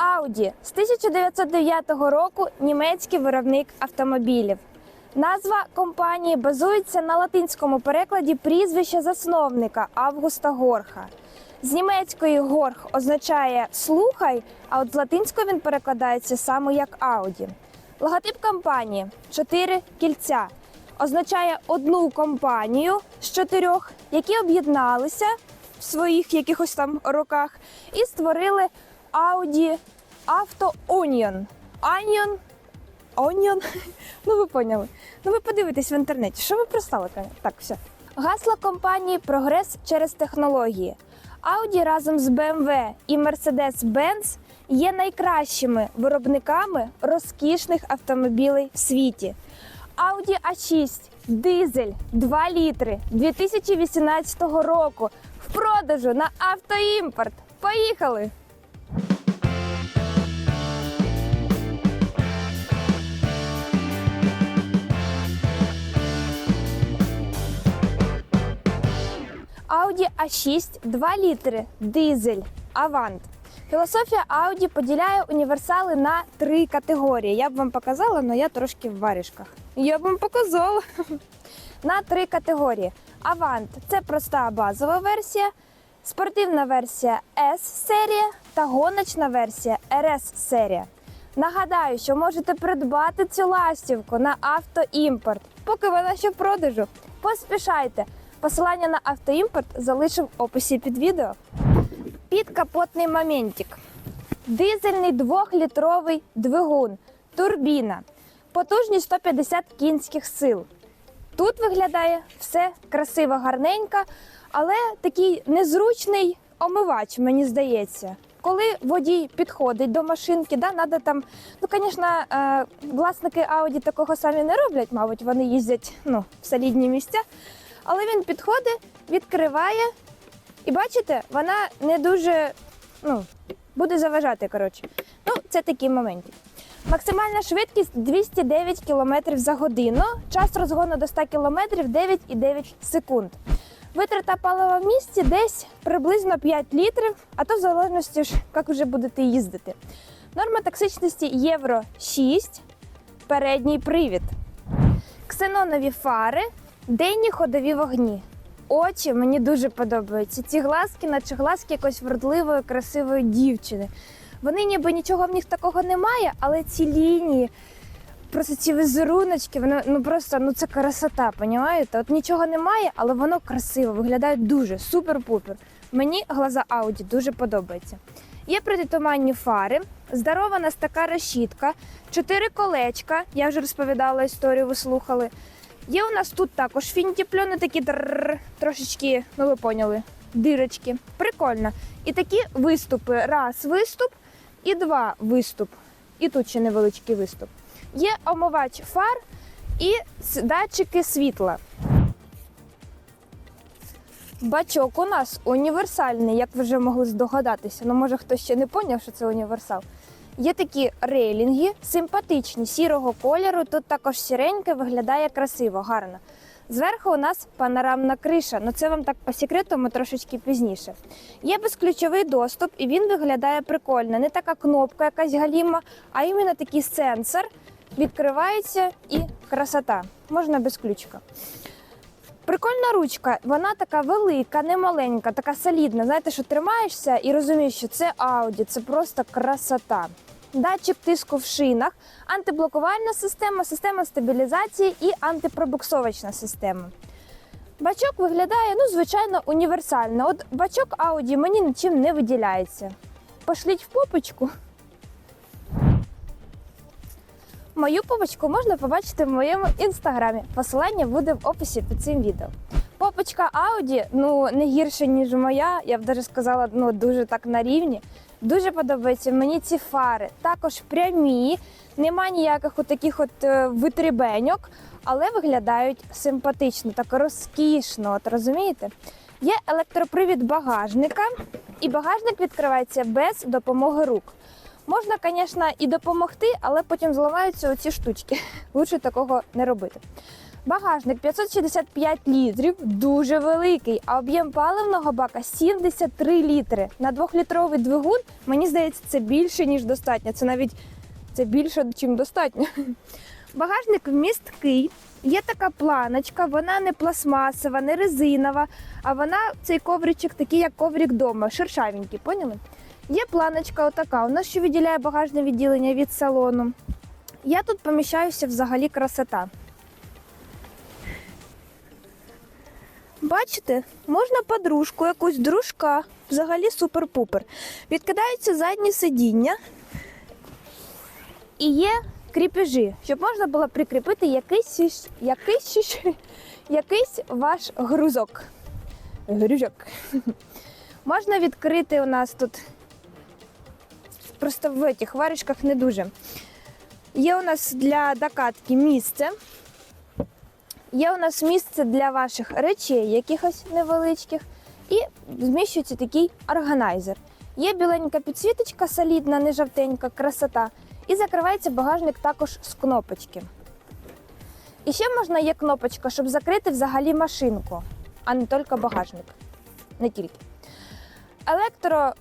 Audi з 1909 року німецький виробник автомобілів. Назва компанії базується на латинському перекладі прізвища засновника Августа Горха. З німецької горх означає слухай, а от з латинської він перекладається саме як Audi. Логотип компанії чотири кільця означає одну компанію з чотирьох, які об'єдналися в своїх якихось там роках і створили Audi Auto Onion. Onion Onion. Ну ви поняли. Ну ви подивитесь в інтернеті. Що ви пристали? Так, все. Гасло компанії Прогрес через технології. Audi разом з BMW і Mercedes-Benz є найкращими виробниками розкішних автомобілей в світі. Audi A6 дизель 2 літри 2018 року в продажу на автоімпорт. Поїхали! Audi A6 2 літри дизель Avant. Філософія Audi поділяє універсали на три категорії. Я б вам показала, але я трошки в варішках. Я б вам показала. На три категорії. Avant це проста базова версія, спортивна версія S-серія та гоночна версія RS-серія. Нагадаю, що можете придбати цю ластівку на автоімпорт, поки вона ще в продажу. Поспішайте! Посилання на автоімпорт залишив в описі під відео. Підкапотний моментик. Дизельний 2-літровий двигун, турбіна, потужність 150 кінських сил. Тут виглядає все красиво, гарненько, але такий незручний омивач, мені здається. Коли водій підходить до машинки, да, надо там, ну, звісно, е, власники Audi такого самі не роблять, мабуть, вони їздять ну, в солідні місця. Але він підходить, відкриває, і бачите, вона не дуже ну, буде заважати. Коротше. Ну, це такі моменти. Максимальна швидкість 209 км за годину, час розгону до 100 км 9,9 секунд. Витрата палива в місті десь приблизно 5 літрів, а то в залежності як вже будете їздити. Норма токсичності Євро 6, передній привід. Ксенонові фари, денні ходові вогні. Очі мені дуже подобаються. Ці глазки, наче глазки якоїсь вродливої, красивої дівчини. Вони ніби нічого в них такого немає, але ці лінії, просто ці візеруночки, воно ну просто ну це красота, понімаєте? От нічого немає, але воно красиво, виглядає дуже супер-пупер. Мені глаза Audi дуже подобаються. Є протитуманні фари, здорова нас така решітка, чотири колечка. Я вже розповідала історію, ви слухали. Є у нас тут також фінтіпльони, такі трошечки, ну ви поняли, дирочки. Прикольно. І такі виступи. Раз виступ і два виступ. І тут ще невеличкий виступ. Є омивач фар і датчики світла. Бачок у нас універсальний, як ви вже могли здогадатися. Ну, може, хтось ще не поняв, що це універсал. Є такі рейлінги, симпатичні, сірого кольору. Тут також сіреньке, виглядає красиво, гарно. Зверху у нас панорамна криша, ну це вам так по секрету, ми трошечки пізніше. Є безключовий доступ, і він виглядає прикольно. Не така кнопка, якась галіма, а іменно такий сенсор. Відкривається і красота. Можна без ключика. Прикольна ручка, вона така велика, не маленька, така солідна. Знаєте, що тримаєшся і розумієш, що це Audi, це просто красота. Датчик тиску в шинах, антиблокувальна система, система стабілізації і антипробуксовочна система. Бачок виглядає, ну, звичайно, універсально. От бачок Audi мені нічим не виділяється. Пошліть в попочку. Мою попочку можна побачити в моєму інстаграмі. Посилання буде в описі під цим відео. Попочка Audi, ну не гірше, ніж моя, я б навіть сказала, ну дуже так на рівні. Дуже подобаються мені ці фари. Також прямі, нема ніяких от таких от е, витрібеньок, але виглядають симпатично, так розкішно. От розумієте? Є електропривід багажника, і багажник відкривається без допомоги рук. Можна, звісно, і допомогти, але потім зламаються оці штучки. Лучше такого не робити. Багажник 565 літрів, дуже великий, а об'єм паливного бака 73 літри. На двохлітровий двигун, мені здається, це більше, ніж достатньо. Це навіть це більше, ніж достатньо. Багажник вмісткий. Є така планочка, вона не пластмасова, не резинова, а вона цей ковричок такий, як коврик вдома, шершавенький, поняли? Є планочка отака. У нас ще виділяє багажне відділення від салону. Я тут поміщаюся взагалі красота. Бачите, можна подружку, якусь дружка, взагалі супер-пупер. Відкидаються задні сидіння і є кріпежі, щоб можна було прикріпити якийсь, якийсь, якийсь ваш грузок. Грузок. Можна відкрити у нас тут. Просто в цих варежках не дуже. Є у нас для докатки місце. Є у нас місце для ваших речей, якихось невеличких, і зміщується такий органайзер. Є біленька підсвіточка, солідна, не жовтенька, красота. І закривається багажник також з кнопочки. І ще можна є кнопочка, щоб закрити взагалі машинку, а не тільки багажник. Не тільки. Електро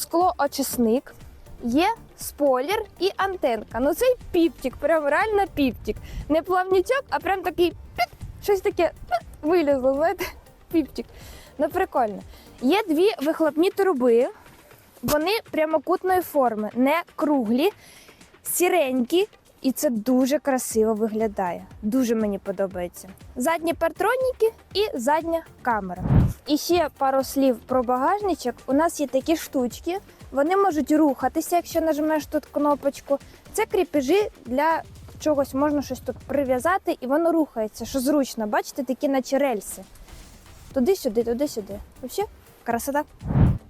склоочисник, є спойлер і антенка. Ну цей піптік, прям реально піптік. Не плавнічок, а прям такий піп-щось таке пік, вилізло, знаєте, піптік. Ну прикольно. Є дві вихлопні труби. Вони прямокутної форми, не круглі, сіренькі, і це дуже красиво виглядає. Дуже мені подобається. Задні партроніки і задня камера. І ще пару слів про багажничок. У нас є такі штучки, вони можуть рухатися, якщо нажмеш тут кнопочку. Це кріпежі для чогось можна щось тут прив'язати, і воно рухається, що зручно. Бачите, такі наче рельси. Туди-сюди, туди-сюди. Взагалі, красота.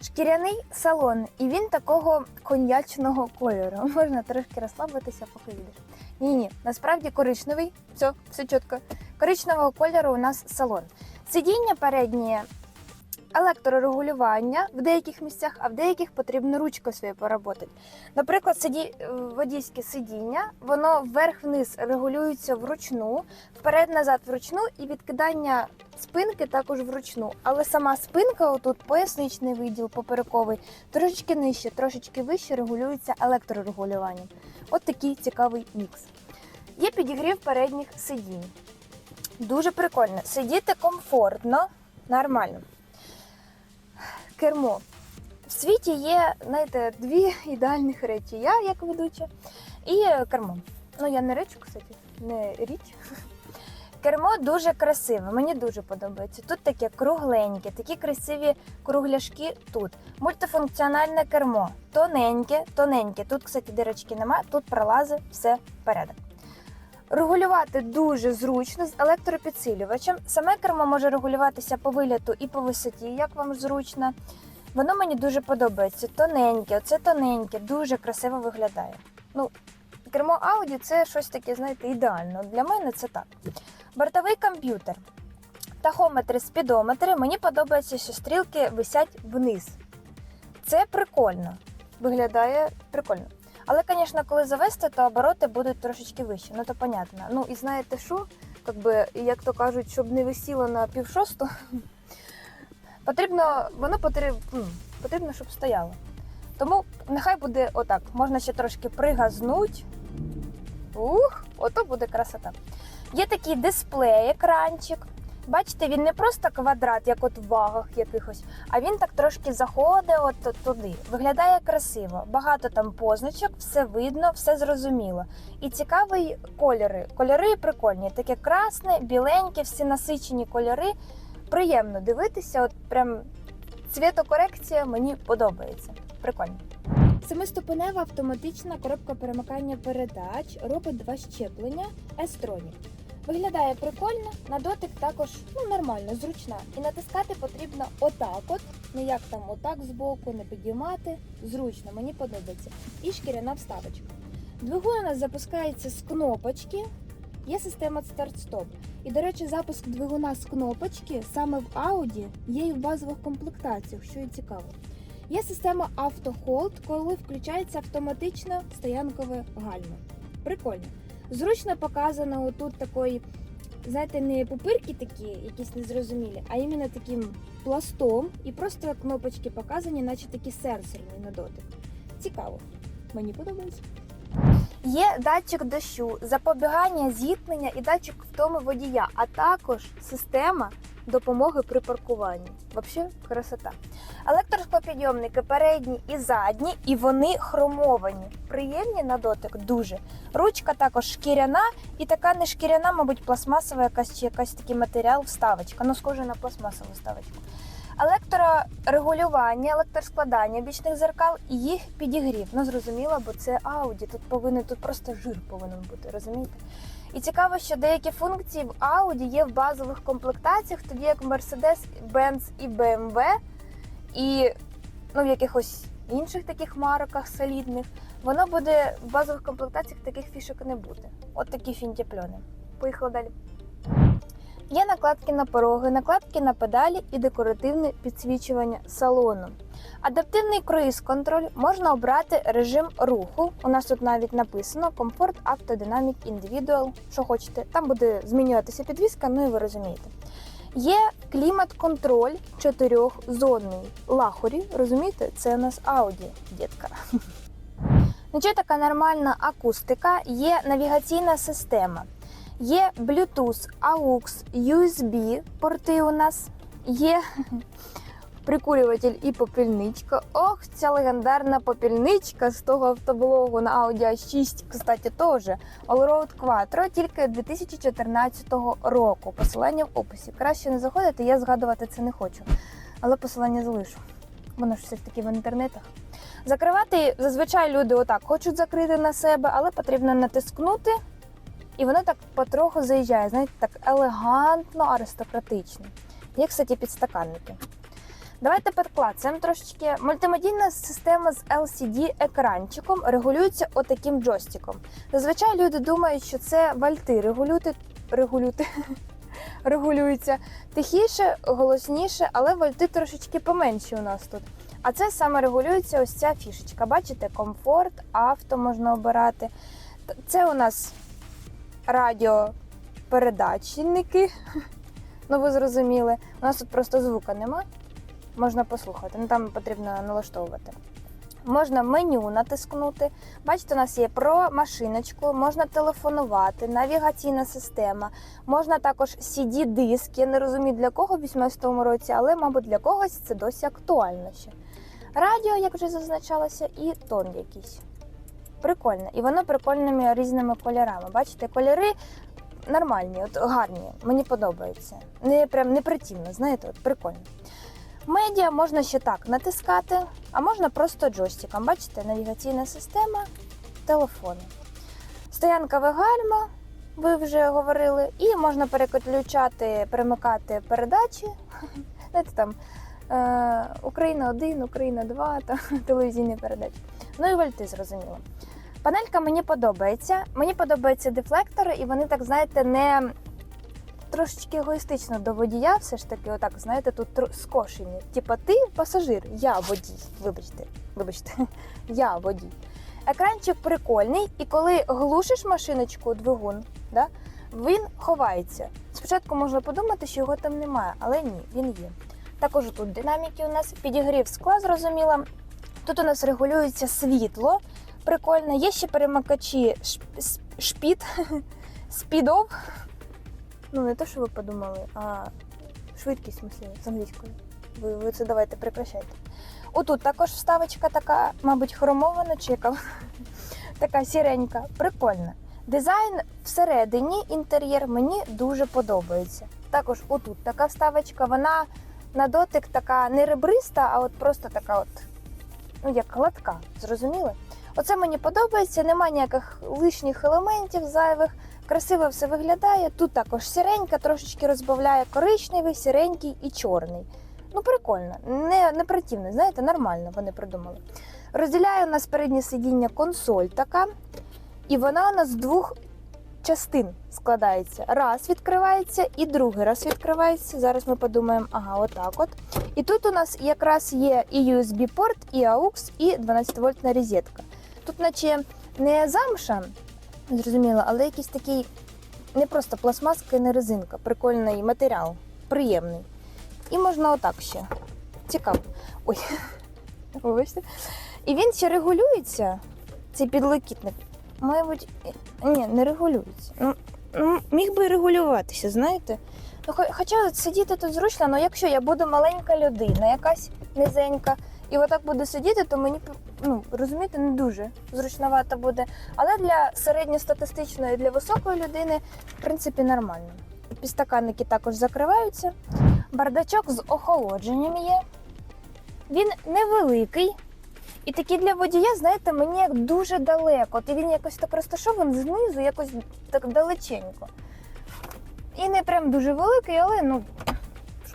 Шкіряний салон, і він такого коньячного кольору. Можна трошки розслабитися, поки їдеш. Ні, ні, насправді коричневий. Все, все чітко. Коричневого кольору у нас салон. Сидіння переднє електрорегулювання в деяких місцях, а в деяких потрібно ручкою своєю поработати. Наприклад, сиді... водійське сидіння, воно вверх-вниз регулюється вручну, вперед-назад вручну, і відкидання спинки також вручну. Але сама спинка, отут поясничний виділ поперековий, трошечки нижче, трошечки вище регулюється електрорегулюванням. От такий цікавий мікс. Є підігрів передніх сидінь. Дуже прикольно. Сидіти комфортно, нормально. Кермо. В світі є, знаєте, дві ідеальних речі. Я як ведуча і кермо. Ну, я не речу, кстати, не річ. Кермо дуже красиве, мені дуже подобається. Тут таке кругленьке, такі красиві кругляшки тут. Мультифункціональне кермо. Тоненьке, тоненьке. Тут, кстати, дирочки немає, тут пролазить все порядок. Регулювати дуже зручно з електропідсилювачем. Саме кермо може регулюватися по виліту і по висоті, як вам зручно. Воно мені дуже подобається. Тоненьке, оце тоненьке, дуже красиво виглядає. Ну, кермо Audi це щось таке, знаєте, ідеально. Для мене це так. Бортовий комп'ютер. Тахометри, спідометри. Мені подобається, що стрілки висять вниз. Це прикольно. Виглядає прикольно. Але, звісно, коли завести, то обороти будуть трошечки вищі. Ну то понятно. Ну і знаєте що? Как би, як то кажуть, щоб не висіло на пів шосту, потрібно, воно потрібно, потрібно, щоб стояло. Тому нехай буде отак. Можна ще трошки пригазнуть. Ух, ото буде красота. Є такий дисплей, екранчик. Бачите, він не просто квадрат, як от в вагах якихось, а він так трошки заходить от туди. Виглядає красиво. Багато там позначок, все видно, все зрозуміло. І цікаві кольори. Кольори прикольні. Таке красне, біленьке, всі насичені кольори. Приємно дивитися. От прям цвітокорекція мені подобається. Прикольно. Семиступенева автоматична коробка перемикання передач робить два щеплення S-Tronic. Виглядає прикольно, на дотик також ну, нормально, зручна. І натискати потрібно отак от, не як там отак збоку, не підіймати. Зручно, мені подобається. І шкіряна вставочка. Двигун у нас запускається з кнопочки, є система старт-стоп. І, до речі, запуск двигуна з кнопочки саме в Audi є і в базових комплектаціях, що і цікаво. Є система автохолд, коли включається автоматично стоянкове гальмо. Прикольно. Зручно показано отут такої, знаєте, не пупирки такі, якісь незрозумілі, а іменно таким пластом і просто кнопочки показані, наче такі сенсорні на дотик. Цікаво. Мені подобається. Є датчик дощу, запобігання зіткнення і датчик втоми водія, а також система допомоги при паркуванні. Взагалі, красота. Електроскопідйомники передні і задні, і вони хромовані. Приємні на дотик дуже. Ручка також шкіряна, і така не шкіряна, мабуть, пластмасова якась чи якась такий матеріал, вставочка. Ну, схоже на пластмасову вставочку. Електрорегулювання, електроскладання бічних зеркал і їх підігрів. Ну зрозуміло, бо це Audi. Тут повинен тут просто жир повинен бути, розумієте? І цікаво, що деякі функції в Audi є в базових комплектаціях, тоді як Mercedes, Benz і BMW, і ну, в якихось інших таких марках солідних, воно буде в базових комплектаціях таких фішок не буде. От такі фінтяпльони. Поїхали далі. Є накладки на пороги, накладки на педалі і декоративне підсвічування салону. Адаптивний круїз-контроль можна обрати режим руху. У нас тут навіть написано комфорт, автодинамік, індивідуал, що хочете. Там буде змінюватися підвізка, ну і ви розумієте. Є клімат-контроль чотирьохзонний. Лахорі, розумієте, це у нас Audi, дітка. Ну, що така нормальна акустика, є навігаційна система. Є Bluetooth, AUX, USB порти у нас. Є прикурюватель і попільничка. Ох, ця легендарна попільничка з того автоблогу на Audi A6, кстати, теж. Allroad Quattro, тільки 2014 року. Посилання в описі. Краще не заходити, я згадувати це не хочу. Але посилання залишу. Воно ж все ж таки в інтернетах. Закривати зазвичай люди отак хочуть закрити на себе, але потрібно натискнути. І воно так потроху заїжджає, знаєте, так елегантно, аристократично. Є, кстати, підстаканники. Давайте підклацаємо трошечки. Мультимедійна система з LCD-екранчиком регулюється отаким джойстиком. Зазвичай люди думають, що це вальти регулюти, регулюти, регулюються тихіше, голосніше, але вальти трошечки поменші у нас тут. А це саме регулюється ось ця фішечка. Бачите, комфорт, авто можна обирати. Це у нас радіопередачники. Ну, ви зрозуміли. У нас тут просто звука нема. Можна послухати, ну там потрібно налаштовувати. Можна меню натискнути. Бачите, у нас є про машиночку, можна телефонувати, навігаційна система, можна також CD-диск. Я не розумію для кого в 18-му році, але, мабуть, для когось це досі актуально ще. Радіо, як вже зазначалося, і тон якийсь. Прикольно. І воно прикольними різними кольорами. Бачите, кольори нормальні, от гарні. Мені подобаються. Не прям не притівно, знаєте, от прикольно. Медіа можна ще так натискати, а можна просто джойстиком. Бачите, навігаційна система, телефони. Стоянкове гальма, ви вже говорили, і можна переключати, перемикати передачі. Знаєте, там е, Україна 1, Україна 2, та телевізійні передачі. Ну і вольти, зрозуміло. Панелька мені подобається. Мені подобаються дефлектори, і вони так, знаєте, не трошечки егоїстично до водія, все ж таки, отак, знаєте, тут скошені. Типа ти пасажир, я водій. Вибачте, вибачте, я водій. Екранчик прикольний, і коли глушиш машиночку, двигун, да, він ховається. Спочатку можна подумати, що його там немає, але ні, він є. Також тут динаміки у нас, підігрів скла, зрозуміло. Тут у нас регулюється світло. Прикольно. Є ще перемикачі шпід, спідов. Ну, не те, що ви подумали, а швидкість, смислі, з англійською. Ви, ви це давайте прекращайте. Отут також вставочка така, мабуть, хромована чи яка така сіренька. Прикольна. Дизайн всередині інтер'єр мені дуже подобається. Також отут така вставочка, вона на дотик така не ребриста, а от просто така от, ну як гладка, зрозуміли? Оце мені подобається, немає ніяких лишніх елементів зайвих. Красиво все виглядає. Тут також сіренька, трошечки розбавляє коричневий, сіренький і чорний. Ну, прикольно, не, не противно, знаєте, нормально вони придумали. Розділяє у нас переднє сидіння консоль така, і вона у нас з двох частин складається. Раз відкривається і другий раз відкривається. Зараз ми подумаємо, ага, отак от. І тут у нас якраз є і USB-порт, і AUX, і 12-вольтна розетка. Тут, наче не замша, зрозуміло, але якийсь такий не просто пластмаска не резинка, прикольний матеріал, приємний. І можна отак ще. Цікаво. Ой, вибачте. І він ще регулюється, цей підлокітник. Мабуть, ні, не регулюється. Ну, ну, міг би регулюватися, знаєте? Ну, Хоча сидіти тут зручно, але якщо я буду маленька людина, якась низенька, і отак буду сидіти, то мені ну, розумієте, не дуже зручновато буде. Але для середньостатистичної, для високої людини, в принципі, нормально. Підстаканники також закриваються. Бардачок з охолодженням є. Він невеликий. І такий для водія, знаєте, мені як дуже далеко. От він якось так розташований знизу, якось так далеченько. І не прям дуже великий, але ну.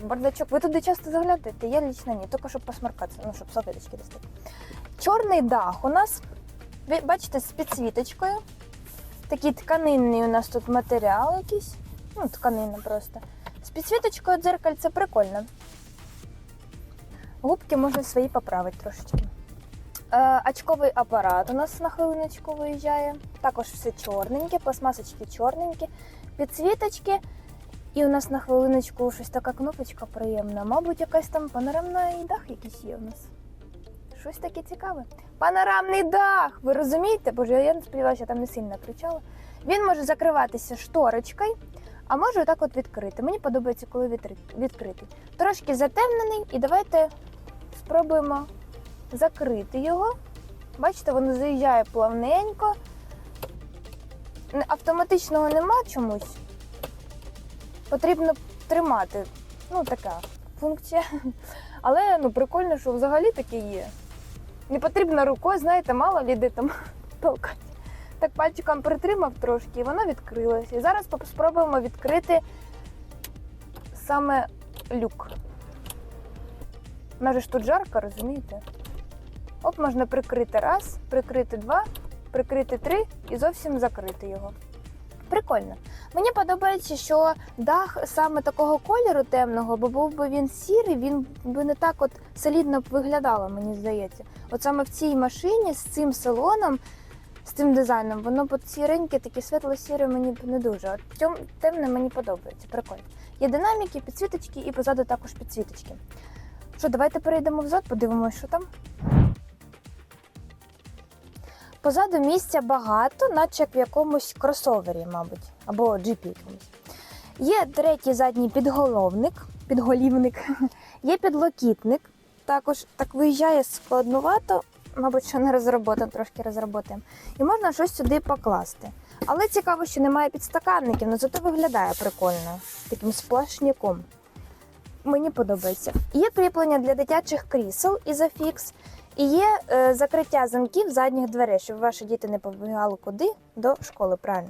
Бардачок, ви туди часто заглядаєте? Я лічно ні, тільки щоб посмаркатися, ну щоб салфеточки достати. Чорний дах у нас, ви бачите, з підсвіточкою. Такий тканинний у нас тут матеріал якийсь. Ну, тканина просто. З підсвіточкою дзеркальце прикольно. Губки можна свої поправити трошечки. Е, очковий апарат у нас на хвилиночку виїжджає. Також все чорненьке, пластмасочки чорненькі, підсвіточки. І у нас на хвилиночку щось така кнопочка приємна. Мабуть, якась там панорамний дах якийсь є у нас. Щось таке цікаве. Панорамний дах! Ви розумієте? Боже, я не сподіваюся, я там не сильно кричала. Він може закриватися шторочкою, а може отак от відкрити. Мені подобається, коли відкритий. Трошки затемнений, і давайте спробуємо закрити його. Бачите, воно заїжджає плавненько. Автоматичного нема чомусь. Потрібно тримати. Ну, така функція. Але ну, прикольно, що взагалі таке є. Не потрібно рукою, знаєте, мало ліди там толкати. Так пальчиком притримав трошки, і воно відкрилося. І зараз спробуємо відкрити саме люк. У ж тут жарко, розумієте? От можна прикрити раз, прикрити два, прикрити три і зовсім закрити його. Прикольно. Мені подобається, що дах саме такого кольору темного, бо був би він сірий, він би не так от солідно виглядало, мені здається. От саме в цій машині з цим салоном, з цим дизайном, воно б сіреньке, таке світло-сіре мені б не дуже. От тем- темне мені подобається. Прикольно. Є динаміки, підсвіточки і позаду також підсвіточки. Що, давайте перейдемо взад, подивимося, що там. Позаду місця багато, наче як в якомусь кросовері, мабуть, або джипі якомусь. Є третій задній підголовник, підголівник, є підлокітник. Також так виїжджає складнувато, мабуть, що не розроботан, трошки розроботаємо. І можна щось сюди покласти. Але цікаво, що немає підстаканників, але зато виглядає прикольно, таким сплашняком. Мені подобається. Є кріплення для дитячих крісел ізофікс, і є е, закриття замків задніх дверей, щоб ваші діти не побігали куди до школи. Правильно.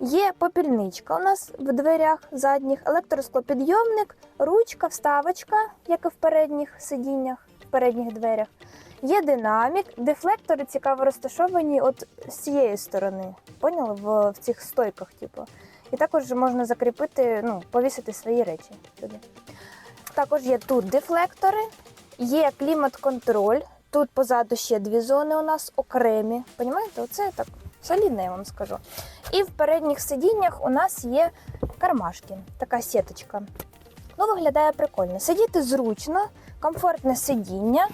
Є попільничка у нас в дверях задніх, електросклопідйомник, ручка, вставочка, як і в передніх сидіннях, в передніх дверях. Є динамік, дефлектори цікаво розташовані от з цієї сторони. Поняли? В, в цих стойках, типу. І також можна закріпити, ну, повісити свої речі туди. Також є тут дефлектори, є клімат-контроль. Тут позаду ще дві зони у нас окремі. Понімаєте, оце так солідно, я вам скажу. І в передніх сидіннях у нас є кармашки, така сіточка. Ну, виглядає прикольно. Сидіти зручно, комфортне сидіння.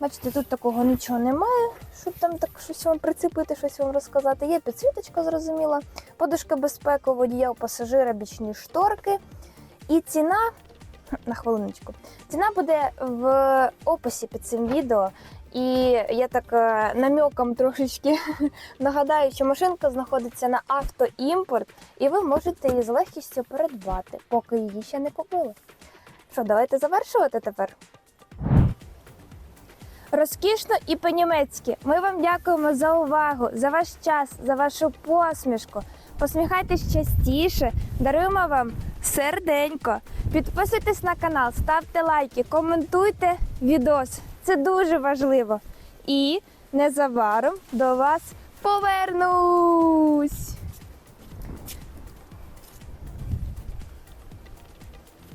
Бачите, тут такого нічого немає, щоб там так щось вам прицепити, щось вам розказати. Є підсвіточка, зрозуміла, подушка безпеки водія у пасажира, бічні шторки. І ціна на хвилиночку. Ціна буде в описі під цим відео. І я так е, намеком трошечки нагадаю, що машинка знаходиться на автоімпорт, і ви можете її з легкістю передбати, поки її ще не купили. Що, давайте завершувати тепер. Розкішно і по-німецьки. Ми вам дякуємо за увагу, за ваш час, за вашу посмішку. Посміхайтесь частіше, даруємо вам серденько. Підписуйтесь на канал, ставте лайки, коментуйте відос. Це дуже важливо. І незабаром до вас повернусь.